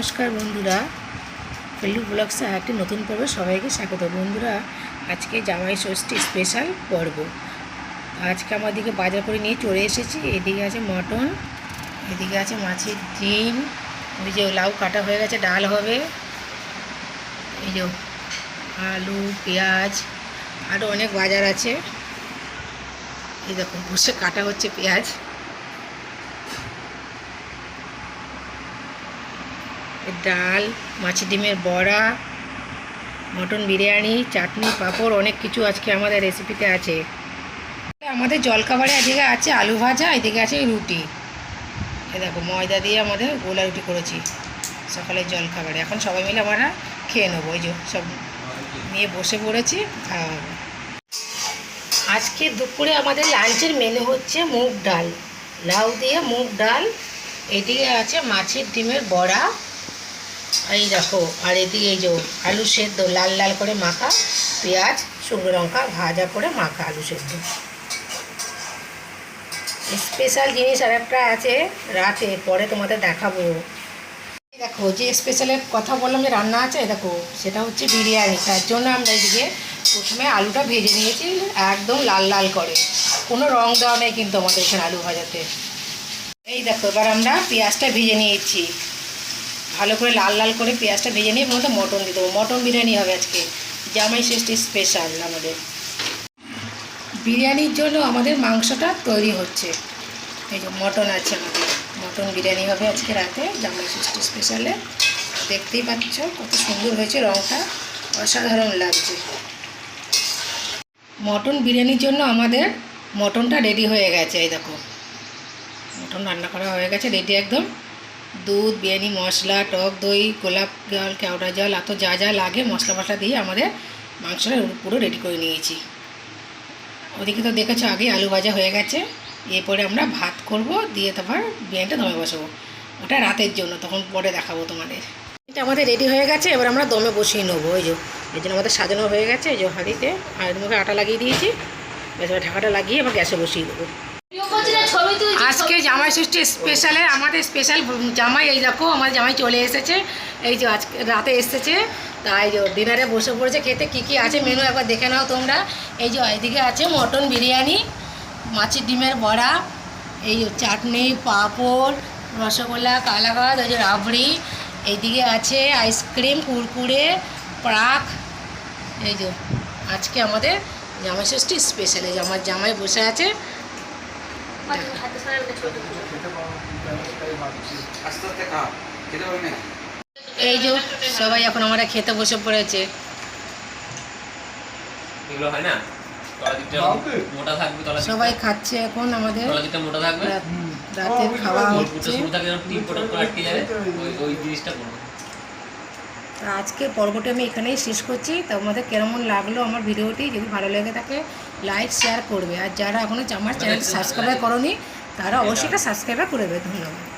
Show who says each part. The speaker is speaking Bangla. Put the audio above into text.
Speaker 1: নমস্কার বন্ধুরা। ফেলু ব্লগসে একটি নতুন পর্বে সবাইকে স্বাগত। বন্ধুরা, আজকে জামাই ষষ্ঠী স্পেশাল পর্ব। আজকে আমাদেরকে বাজার করে নিয়ে চলে এসেছি। এদিকে আছে মটন, এদিকে আছে মাছের ডিম। ওই যে লাউ কাটা হয়ে গেছে, ডাল হবে। এই যে আলু, পেঁয়াজ আরও অনেক বাজার আছে। এই দেখো, বসে কাটা হচ্ছে পেঁয়াজ। ডাল, মাছের ডিমের বড়া, মটন বিরিয়ানি, চাটনি, পাঁপড়, অনেক কিছু আজকে আমাদের রেসিপিতে আছে। আমাদের জলখাবারে এদিকে আছে আলু ভাজা, এদিকে আছে রুটি। এ দেখো, ময়দা দিয়ে আমাদের গোলা রুটি করেছি সকালের জলখাবারে। এখন সবাই মিলে আমরা খেয়ে নেব। ওই যে সব নিয়ে বসে পড়েছি, খাওয়া হবে। আজকে দুপুরে আমাদের লাঞ্চের মেনু হচ্ছে মুগ ডাল। লাউ দিয়ে মুগ ডাল, এদিকে আছে মাছের ডিমের বড়া এই দেখো, আর এদিকে এই যে আলু সেদ্ধ, লাল লাল করে মাখা পেঁয়াজ, শুকনো লঙ্কা ভাজা করে মাখা আলু সেদ্ধ। স্পেশাল জিনিস আর একটা আছে, রাতে পরে তোমাদের দেখাবো। দেখো, যে স্পেশালের কথা বললাম যে রান্না আছে দেখো, সেটা হচ্ছে বিরিয়ানি। তার জন্য আমরা এদিকে প্রথমে আলুটা ভেজে নিয়েছি, একদম লাল লাল করে। কোনো রং দেওয়া নেই কিন্তু আমাদের এখানে আলু ভাজাতে। এই দেখো, এবার আমরা পেঁয়াজটা ভেজে নিয়েছি। ভালো করে লাল লাল করে পেঁয়াজটা ভেজে নিয়ে মধ্যে মটন দিয়ে দেবো। মটন বিরিয়ানি হবে আজকে। জামাই ষষ্ঠী স্পেশাল আমাদের। বিরিয়ানির জন্য আমাদের মাংসটা তৈরি হচ্ছে। এই যে মটন আছে আমাদের। মটন বিরিয়ানি হবে আজকে রাতে, জামাই ষষ্ঠী স্পেশালে দেখতেই পাচ্ছ কত সুন্দর হয়েছে রঙটা অসাধারণ লাগছে। মটন বিরিয়ানির জন্য আমাদের মটনটা রেডি হয়ে গেছে, এই দেখো। মটন রান্না করা হয়ে গেছে রেডি একদম। দুধ, বিরিয়ানি, মশলা, টক, দই, গোলাপ জল, কেওড়া জল, এত যা যা লাগে মশলা মশলা দিয়ে আমাদের মাংসটা পুরো রেডি করে নিয়েছি। ওদিকে তো দেখেছ আগে আলু ভাজা হয়ে গেছে। এরপরে আমরা ভাত করব, দিয়ে তারপর বিরিয়ানিটা দমে বসাবো। ওটা রাতের জন্য, তখন পরে দেখাবো তোমাদের। এটা আমাদের রেডি হয়ে গেছে, এবার আমরা দমে বসিয়ে নেব, ওই যে। এই জন্য আমাদের সাজানো হয়ে গেছে, এই যে হাঁড়িতে হাঁড়ির মুখে আটা লাগিয়ে দিয়েছি। ঢাকাটা লাগিয়ে এবার গ্যাসে বসিয়ে দেবো। আজকে জামাই ষষ্ঠী স্পেশালে আমাদের স্পেশাল জামাই এই দেখো আমার জামাই চলে এসেছে। এই যে আজকে রাতে এসেছে। তাই যে ডিনারে বসে পড়েছে খেতে কী কী আছে মেনু একবার দেখে নাও তোমরা। এই যে এদিকে আছে মটন বিরিয়ানি মাছের ডিমের বড়া এই যে চাটনি পাঁপড় রসগোল্লা কালাকাঁদ ওই যে রাবড়ি। এইদিকে আছে আইসক্রিম কুরকুরে প্রাক এই যে আজকে আমাদের জামাই ষষ্ঠী স্পেশাল এই যে আমার জামাই বসে আছে। এই যে সবাই এখন আমরা খেতে বসে পড়েছে। সবাই খাচ্ছে এখন আমাদের।
Speaker 2: তলা মোটা থাকবে?
Speaker 1: রাত- রাতের খাওয়া হচ্ছে। আজকে পর্বটি আমি এখানেই শেষ করছি। তো আমাদের কেমন লাগল আমার ভিডিওটি? যদি ভালো লেগে থাকে লাইক শেয়ার করবে। আর যারা এখনও আমার চ্যানেল সাবস্ক্রাইব করনি, তারা অবশ্যই সাবস্ক্রাইব করে দেবে। ধন্যবাদ।